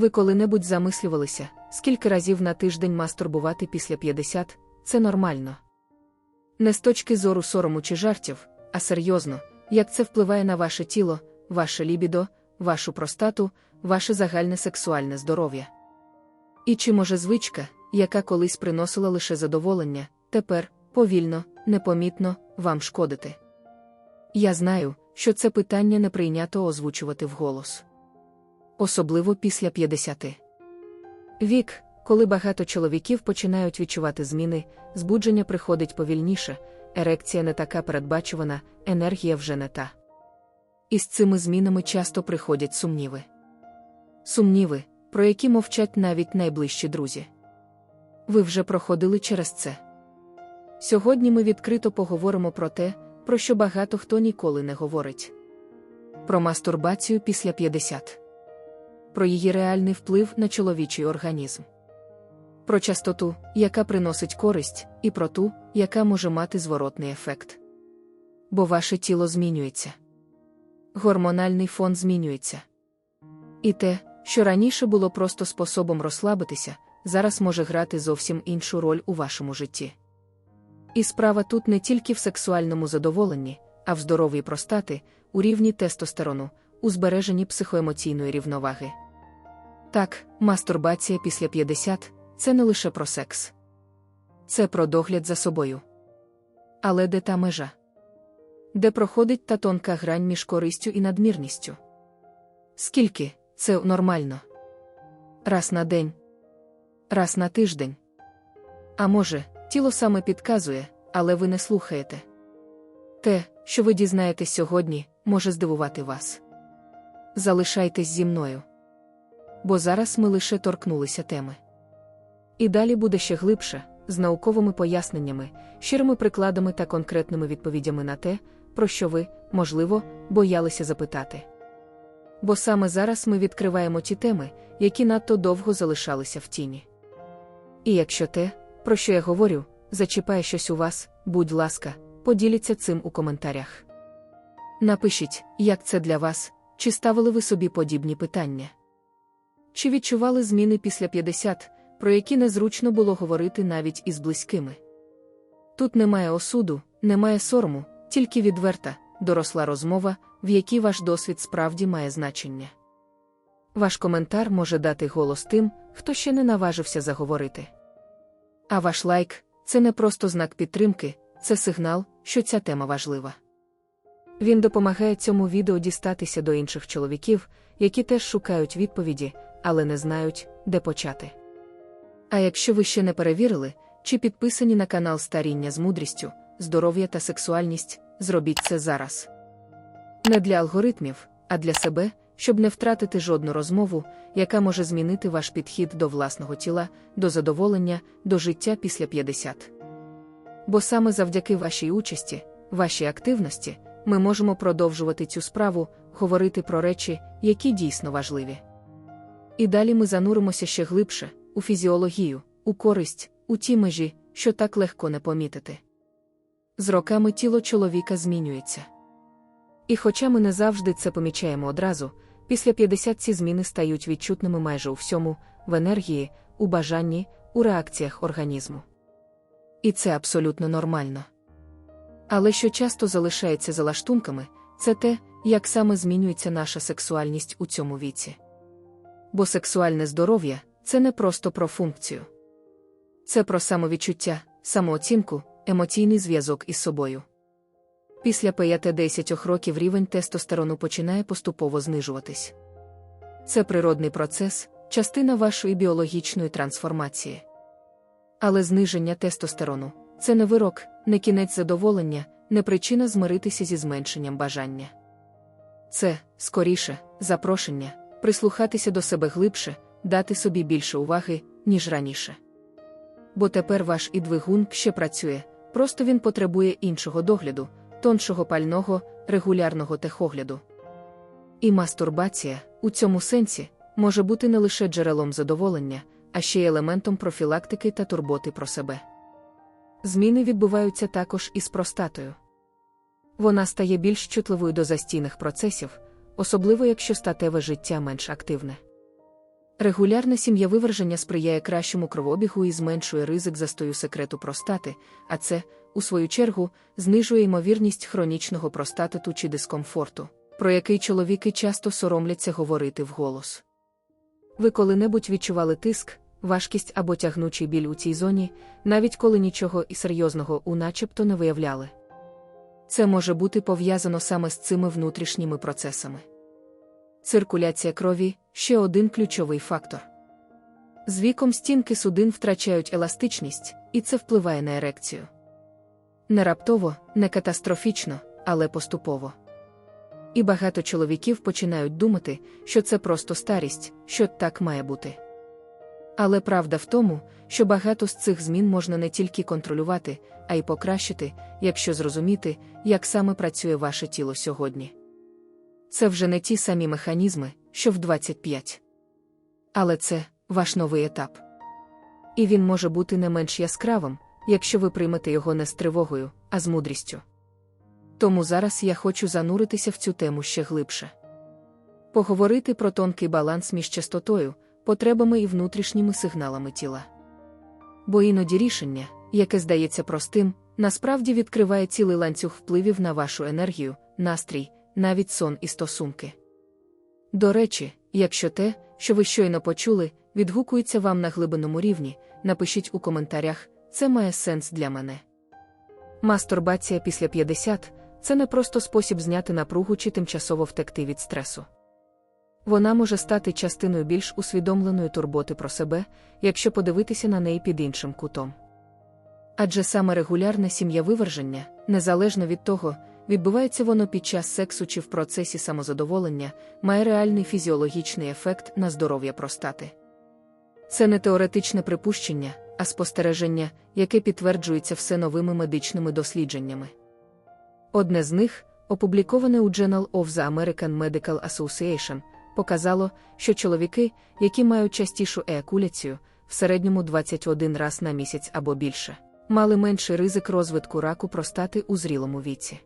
Ви коли-небудь замислювалися, скільки разів на тиждень мастурбувати після 50 це нормально. Не з точки зору сорому чи жартів, а серйозно, як це впливає на ваше тіло, ваше лібідо, вашу простату, ваше загальне сексуальне здоров'я. І чи може звичка, яка колись приносила лише задоволення, тепер, повільно, непомітно, вам шкодити? Я знаю, що це питання не прийнято озвучувати вголос. Особливо після 50. Вік, коли багато чоловіків починають відчувати зміни, збудження приходить повільніше, ерекція не така передбачувана, енергія вже не та. І з цими змінами часто приходять сумніви. Сумніви, про які мовчать навіть найближчі друзі. Ви вже проходили через це. Сьогодні ми відкрито поговоримо про те, про що багато хто ніколи не говорить. Про мастурбацію після 50. Про її реальний вплив на чоловічий організм. Про частоту, яка приносить користь, і про ту, яка може мати зворотний ефект. Бо ваше тіло змінюється. Гормональний фон змінюється. І те, що раніше було просто способом розслабитися, зараз може грати зовсім іншу роль у вашому житті. І справа тут не тільки в сексуальному задоволенні, а в здоров'ї простати, у рівні тестостерону, у збереженні психоемоційної рівноваги. Так, мастурбація після 50 це не лише про секс, це про догляд за собою. Але де та межа? Де проходить та тонка грань між користю і надмірністю? Скільки це нормально? Раз на день, раз на тиждень. А може, тіло саме підказує, але ви не слухаєте. Те, що ви дізнаєтесь сьогодні, може здивувати вас. Залишайтесь зі мною. Бо зараз ми лише торкнулися теми. І далі буде ще глибше, з науковими поясненнями, щирими прикладами та конкретними відповідями на те, про що ви, можливо, боялися запитати. Бо саме зараз ми відкриваємо ті теми, які надто довго залишалися в тіні. І якщо те, про що я говорю, зачіпає щось у вас, будь ласка, поділіться цим у коментарях. Напишіть, як це для вас, чи ставили ви собі подібні питання. Чи відчували зміни після 50, про які незручно було говорити навіть із близькими? Тут немає осуду, немає сорому, тільки відверта, доросла розмова, в якій ваш досвід справді має значення. Ваш коментар може дати голос тим, хто ще не наважився заговорити. А ваш лайк це не просто знак підтримки, це сигнал, що ця тема важлива. Він допомагає цьому відео дістатися до інших чоловіків, які теж шукають відповіді, але не знають, де почати. А якщо ви ще не перевірили, чи підписані на канал Старіння з мудрістю, здоров'я та сексуальність, зробіть це зараз. Не для алгоритмів, а для себе, щоб не втратити жодну розмову, яка може змінити ваш підхід до власного тіла, до задоволення, до життя після 50. Бо саме завдяки вашій участі, вашій активності, ми можемо продовжувати цю справу, говорити про речі, які дійсно важливі. І далі ми зануримося ще глибше, у фізіологію, у користь, у ті межі, що так легко не помітити. З роками тіло чоловіка змінюється. І хоча ми не завжди це помічаємо одразу, після 50 ці зміни стають відчутними майже у всьому, в енергії, у бажанні, у реакціях організму. І це абсолютно нормально. Але що часто залишається за лаштунками, це те, як саме змінюється наша сексуальність у цьому віці. Бо сексуальне здоров'я це не просто про функцію. Це про самовідчуття, самооцінку, емоційний зв'язок із собою. Після 5-10 років рівень тестостерону починає поступово знижуватись. Це природний процес, частина вашої біологічної трансформації. Але зниження тестостерону це не вирок, не кінець задоволення, не причина змиритися зі зменшенням бажання. Це, скоріше, запрошення, прислухатися до себе глибше, дати собі більше уваги, ніж раніше. Бо тепер ваш і двигун ще працює, просто він потребує іншого догляду, тоншого пального, регулярного техогляду. І мастурбація, у цьому сенсі, може бути не лише джерелом задоволення, а ще й елементом профілактики та турботи про себе. Зміни відбуваються також із простатою. Вона стає більш чутливою до застійних процесів, особливо якщо статеве життя менш активне. Регулярне сім'євиверження сприяє кращому кровобігу і зменшує ризик застою секрету простати, а це, у свою чергу, знижує ймовірність хронічного простатиту чи дискомфорту, про який чоловіки часто соромляться говорити вголос. Ви коли-небудь відчували тиск, важкість або тягнучий біль у цій зоні, навіть коли нічого і серйозного у начебто не виявляли. Це може бути пов'язано саме з цими внутрішніми процесами. Циркуляція крові ще один ключовий фактор. З віком стінки судин втрачають еластичність, і це впливає на ерекцію. Не раптово, не катастрофічно, але поступово. І багато чоловіків починають думати, що це просто старість, що так має бути. Але правда в тому, що багато з цих змін можна не тільки контролювати, а й покращити, якщо зрозуміти, як саме працює ваше тіло сьогодні. Це вже не ті самі механізми, що в 25. Але це ваш новий етап. І він може бути не менш яскравим, якщо ви приймете його не з тривогою, а з мудрістю. Тому зараз я хочу зануритися в цю тему ще глибше. Поговорити про тонкий баланс між частотою, потребами і внутрішніми сигналами тіла. Бо іноді рішення, яке здається простим, насправді відкриває цілий ланцюг впливів на вашу енергію, настрій, навіть сон і стосунки. До речі, якщо те, що ви щойно почули, відгукується вам на глибинному рівні, напишіть у коментарях, це має сенс для мене. Мастурбація після 50 це не просто спосіб зняти напругу чи тимчасово втекти від стресу. Вона може стати частиною більш усвідомленої турботи про себе, якщо подивитися на неї під іншим кутом. Адже саме регулярне сім'явиверження, незалежно від того, відбувається воно під час сексу чи в процесі самозадоволення, має реальний фізіологічний ефект на здоров'я простати. Це не теоретичне припущення, а спостереження, яке підтверджується все новими медичними дослідженнями. Одне з них, опубліковане у Journal of the American Medical Association, показало, що чоловіки, які мають частішу еякуляцію, в середньому 21 раз на місяць або більше, мали менший ризик розвитку раку простати у зрілому віці.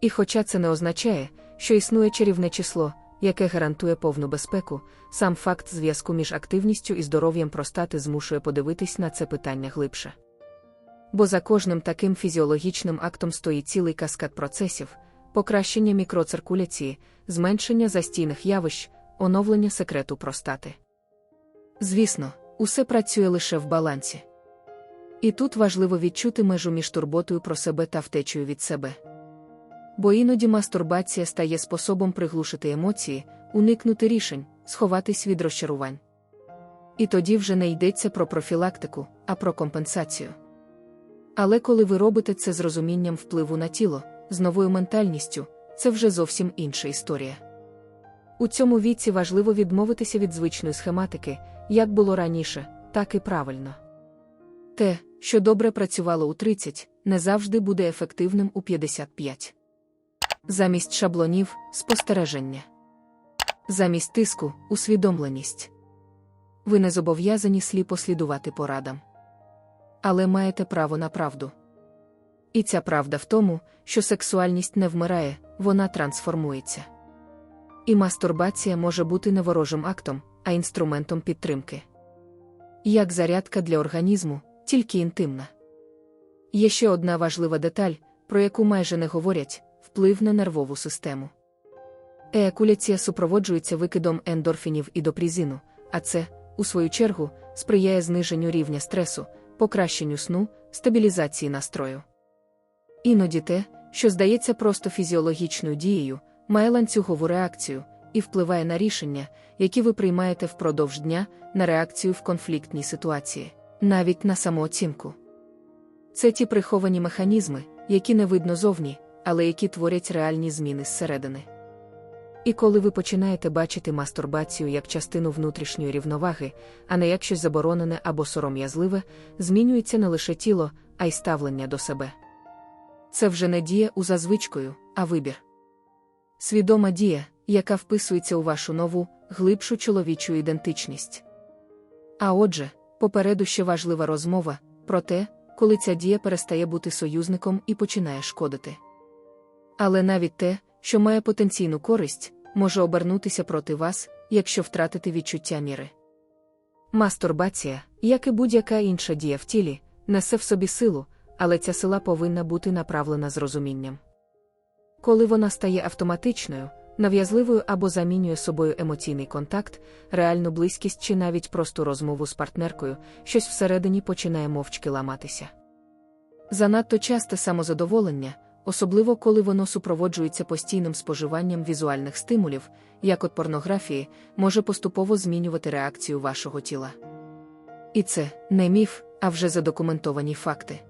І хоча це не означає, що існує чарівне число, яке гарантує повну безпеку, сам факт зв'язку між активністю і здоров'ям простати змушує подивитись на це питання глибше. Бо за кожним таким фізіологічним актом стоїть цілий каскад процесів, покращення мікроциркуляції, зменшення застійних явищ, оновлення секрету простати. Звісно, усе працює лише в балансі. І тут важливо відчути межу між турботою про себе та втечею від себе. Бо іноді мастурбація стає способом приглушити емоції, уникнути рішень, сховатись від розчарувань. І тоді вже не йдеться про профілактику, а про компенсацію. Але коли ви робите це з розумінням впливу на тіло, з новою ментальністю, це вже зовсім інша історія. У цьому віці важливо відмовитися від звичної схематики, як було раніше, так і правильно. Те, що добре працювало у 30, не завжди буде ефективним у 55. Замість шаблонів спостереження. Замість тиску усвідомленість. Ви не зобов'язані сліпо слідувати порадам. Але маєте право на правду. І ця правда в тому, що сексуальність не вмирає, вона трансформується. І мастурбація може бути не ворожим актом, а інструментом підтримки. Як зарядка для організму, тільки інтимна. Є ще одна важлива деталь, про яку майже не говорять вплив на нервову систему. Еякуляція супроводжується викидом ендорфінів і допрізину, а це, у свою чергу, сприяє зниженню рівня стресу, покращенню сну, стабілізації настрою. Іноді те, що здається просто фізіологічною дією, має ланцюгову реакцію і впливає на рішення, які ви приймаєте впродовж дня, на реакцію в конфліктній ситуації, навіть на самооцінку. Це ті приховані механізми, які не видно зовні, але які творять реальні зміни зсередини. І коли ви починаєте бачити мастурбацію як частину внутрішньої рівноваги, а не як щось заборонене або сором'язливе, змінюється не лише тіло, а й ставлення до себе. Це вже не дія у зазвичкою, а вибір. Свідома дія, яка вписується у вашу нову, глибшу чоловічу ідентичність. А отже, попереду ще важлива розмова про те, коли ця дія перестає бути союзником і починає шкодити. Але навіть те, що має потенційну користь, може обернутися проти вас, якщо втратити відчуття міри. Мастурбація, як і будь-яка інша дія в тілі, несе в собі силу, але ця сила повинна бути направлена з розумінням. Коли вона стає автоматичною, нав'язливою або замінює собою емоційний контакт, реальну близькість чи навіть просту розмову з партнеркою, щось всередині починає мовчки ламатися. Занадто часте самозадоволення, особливо коли воно супроводжується постійним споживанням візуальних стимулів, як от порнографії, може поступово змінювати реакцію вашого тіла. І це не міф, а вже задокументовані факти.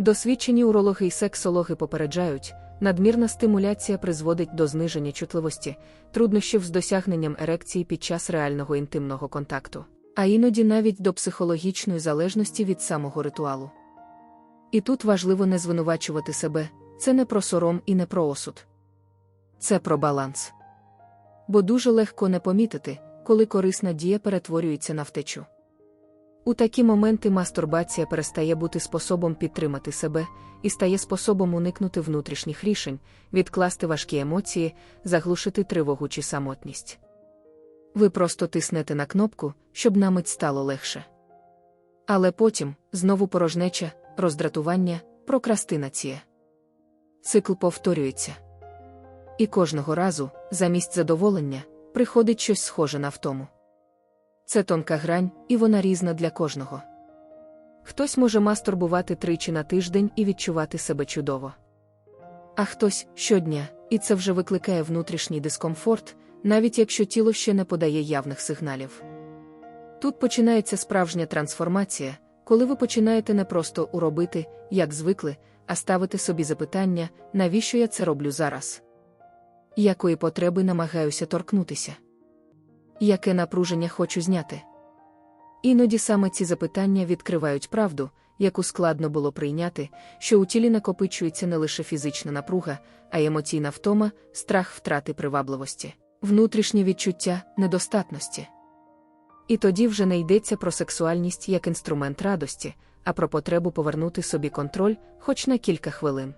Досвідчені урологи і сексологи попереджають, надмірна стимуляція призводить до зниження чутливості, труднощів з досягненням ерекції під час реального інтимного контакту, а іноді навіть до психологічної залежності від самого ритуалу. І тут важливо не звинувачувати себе, це не про сором і не про осуд. Це про баланс. Бо дуже легко не помітити, коли корисна дія перетворюється на втечу. У такі моменти мастурбація перестає бути способом підтримати себе і стає способом уникнути внутрішніх рішень, відкласти важкі емоції, заглушити тривогу чи самотність. Ви просто тиснете на кнопку, щоб на мить стало легше. Але потім знову порожнеча, роздратування, прокрастинація. Цикл повторюється. І кожного разу, замість задоволення, приходить щось схоже на втому. Це тонка грань, і вона різна для кожного. Хтось може мастурбувати тричі на тиждень і відчувати себе чудово. А хтось щодня, і це вже викликає внутрішній дискомфорт, навіть якщо тіло ще не подає явних сигналів. Тут починається справжня трансформація, коли ви починаєте не просто уробити, як звикли, а ставити собі запитання, навіщо я це роблю зараз? Якої потреби намагаюся торкнутися? Яке напруження хочу зняти? Іноді саме ці запитання відкривають правду, яку складно було прийняти, що у тілі накопичується не лише фізична напруга, а й емоційна втома, страх втрати привабливості, внутрішнє відчуття недостатності. І тоді вже не йдеться про сексуальність як інструмент радості, а про потребу повернути собі контроль хоч на кілька хвилин.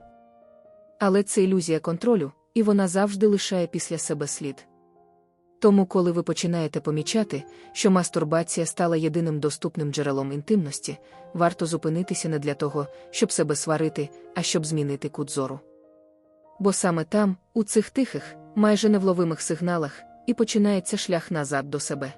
Але це ілюзія контролю, і вона завжди лишає після себе слід. Тому, коли ви починаєте помічати, що мастурбація стала єдиним доступним джерелом інтимності, варто зупинитися не для того, щоб себе сварити, а щоб змінити кут зору. Бо саме там, у цих тихих, майже невловимих сигналах, і починається шлях назад до себе.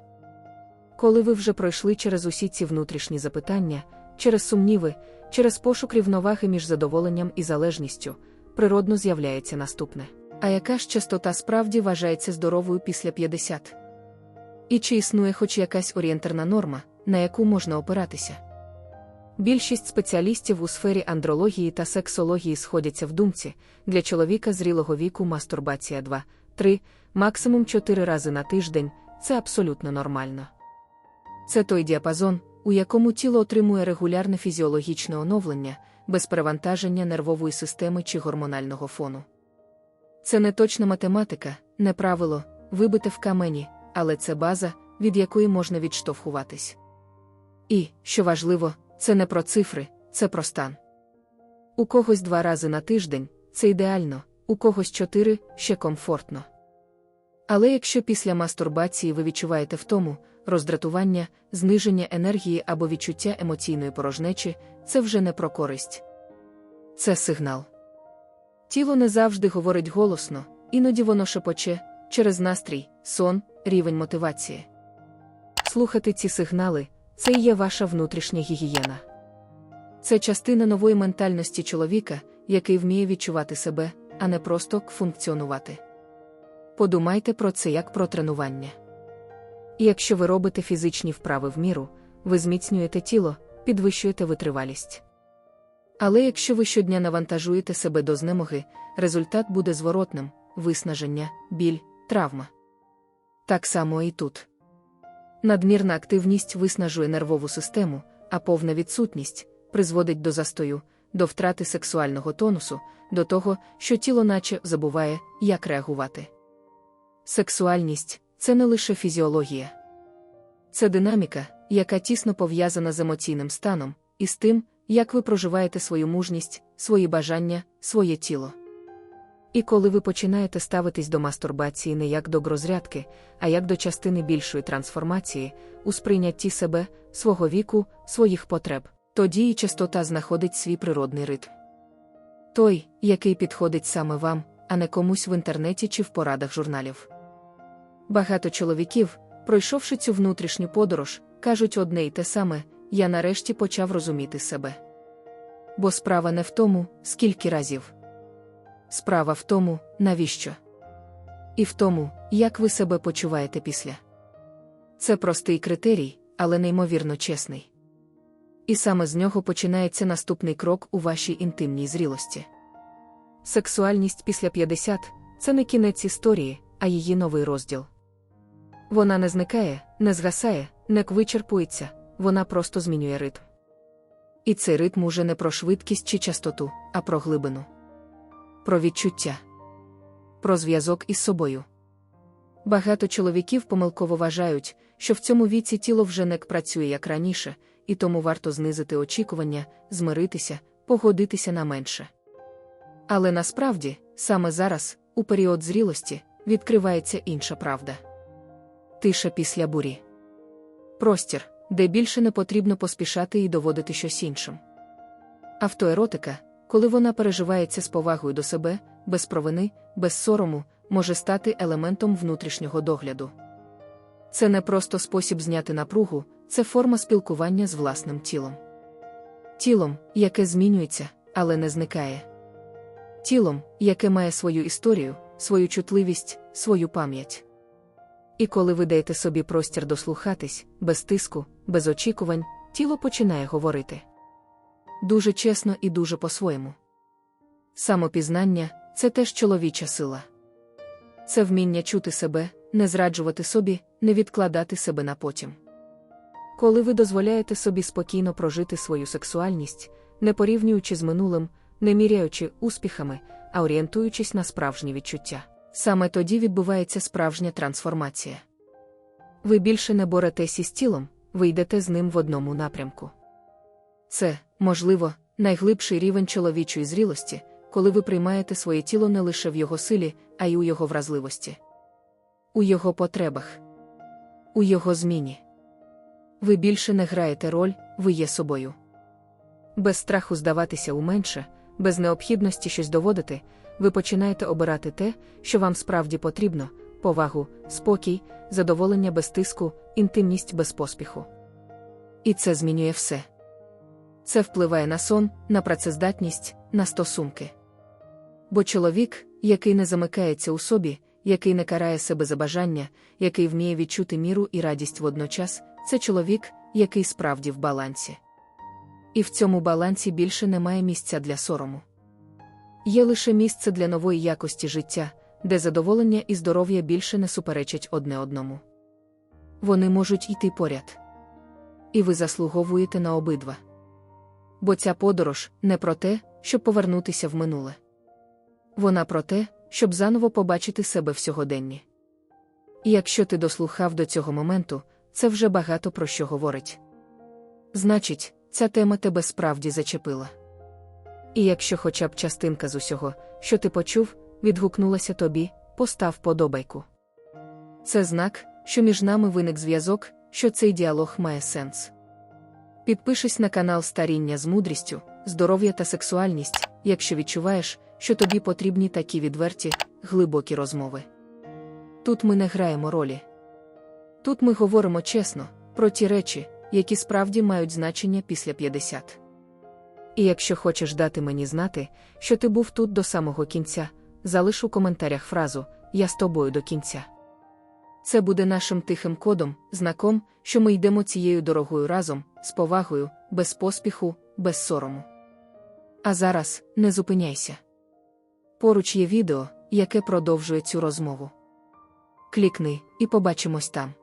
Коли ви вже пройшли через усі ці внутрішні запитання, через сумніви, через пошук рівноваги між задоволенням і залежністю, природно з'являється наступне. А яка ж частота справді вважається здоровою після 50? І чи існує хоч якась орієнтерна норма, на яку можна опиратися? Більшість спеціалістів у сфері андрології та сексології сходяться в думці, для чоловіка зрілого віку мастурбація 2, 3, максимум 4 рази на тиждень це абсолютно нормально. Це той діапазон, у якому тіло отримує регулярне фізіологічне оновлення, без перевантаження нервової системи чи гормонального фону. Це не точна математика, не правило, вибите в камені, але це база, від якої можна відштовхуватись. І, що важливо, це не про цифри, це про стан. У когось два рази на тиждень це ідеально, у когось чотири ще комфортно. Але якщо після мастурбації ви відчуваєте втому, роздратування, зниження енергії або відчуття емоційної порожнечі, це вже не про користь. Це сигнал. Тіло не завжди говорить голосно, іноді воно шепоче через настрій, сон, рівень мотивації. Слухати ці сигнали це і є ваша внутрішня гігієна. Це частина нової ментальності чоловіка, який вміє відчувати себе, а не просто функціонувати. Подумайте про це як про тренування. І якщо ви робите фізичні вправи в міру, ви зміцнюєте тіло, підвищуєте витривалість. Але якщо ви щодня навантажуєте себе до знемоги, результат буде зворотним виснаження, біль, травма. Так само і тут. Надмірна активність виснажує нервову систему, а повна відсутність призводить до застою, до втрати сексуального тонусу, до того, що тіло наче забуває, як реагувати. Сексуальність це не лише фізіологія, це динаміка, яка тісно пов'язана з емоційним станом, і з тим, як ви проживаєте свою мужність, свої бажання, своє тіло. І коли ви починаєте ставитись до мастурбації не як до розрядки, а як до частини більшої трансформації, у сприйнятті себе, свого віку, своїх потреб, тоді і частота знаходить свій природний ритм. Той, який підходить саме вам, а не комусь в інтернеті чи в порадах журналів. Багато чоловіків, пройшовши цю внутрішню подорож, кажуть одне й те саме: я нарешті почав розуміти себе. Бо справа не в тому, скільки разів. Справа в тому, навіщо. І в тому, як ви себе почуваєте після. Це простий критерій, але неймовірно чесний. І саме з нього починається наступний крок у вашій інтимній зрілості. Сексуальність після 50 це не кінець історії, а її новий розділ. Вона не зникає, не згасає, не вичерпується, вона просто змінює ритм. І цей ритм уже не про швидкість чи частоту, а про глибину, про відчуття, про зв'язок із собою. Багато чоловіків помилково вважають, що в цьому віці тіло вже не працює як раніше, і тому варто знизити очікування, змиритися, погодитися на менше. Але насправді, саме зараз, у період зрілості, відкривається інша правда. Тиша після бурі. Простір, де більше не потрібно поспішати і доводити щось іншим. Автоеротика, коли вона переживається з повагою до себе, без провини, без сорому, може стати елементом внутрішнього догляду. Це не просто спосіб зняти напругу, це форма спілкування з власним тілом. Тілом, яке змінюється, але не зникає. Тілом, яке має свою історію, свою чутливість, свою пам'ять. І коли ви даєте собі простір дослухатись, без тиску, без очікувань, тіло починає говорити. Дуже чесно і дуже по-своєму. Самопізнання це теж чоловіча сила. Це вміння чути себе, не зраджувати собі, не відкладати себе на потім. Коли ви дозволяєте собі спокійно прожити свою сексуальність, не порівнюючи з минулим, не міряючи успіхами, а орієнтуючись на справжні відчуття. Саме тоді відбувається справжня трансформація. Ви більше не боретесь із тілом, ви йдете з ним в одному напрямку. Це, можливо, найглибший рівень чоловічої зрілості, коли ви приймаєте своє тіло не лише в його силі, а й у його вразливості, у його потребах, у його зміні. Ви більше не граєте роль, ви є собою. Без страху здаватися у менше, без необхідності щось доводити, ви починаєте обирати те, що вам справді потрібно: повагу, спокій, задоволення без тиску, інтимність без поспіху. І це змінює все. Це впливає на сон, на працездатність, на стосунки. Бо чоловік, який не замикається у собі, який не карає себе за бажання, який вміє відчути міру і радість водночас, це чоловік, який справді в балансі. І в цьому балансі більше немає місця для сорому. Є лише місце для нової якості життя, де задоволення і здоров'я більше не суперечать одне одному. Вони можуть йти поряд. І ви заслуговуєте на обидва. Бо ця подорож не про те, щоб повернутися в минуле. Вона про те, щоб заново побачити себе в сьогоденні. І якщо ти дослухав до цього моменту, це вже багато про що говорить. Значить, ця тема тебе справді зачепила. І якщо хоча б частинка з усього, що ти почув, відгукнулася тобі, постав подобайку. Це знак, що між нами виник зв'язок, що цей діалог має сенс. Підпишись на канал Старіння з мудрістю, здоров'я та сексуальність, якщо відчуваєш, що тобі потрібні такі відверті, глибокі розмови. Тут ми не граємо ролі. Тут ми говоримо чесно, про ті речі, які справді мають значення після 50. І якщо хочеш дати мені знати, що ти був тут до самого кінця, залиш у коментарях фразу Я з тобою до кінця. Це буде нашим тихим кодом, знаком, що ми йдемо цією дорогою разом, з повагою, без поспіху, без сорому. А зараз не зупиняйся. Поруч є відео, яке продовжує цю розмову. Клікни і побачимось там.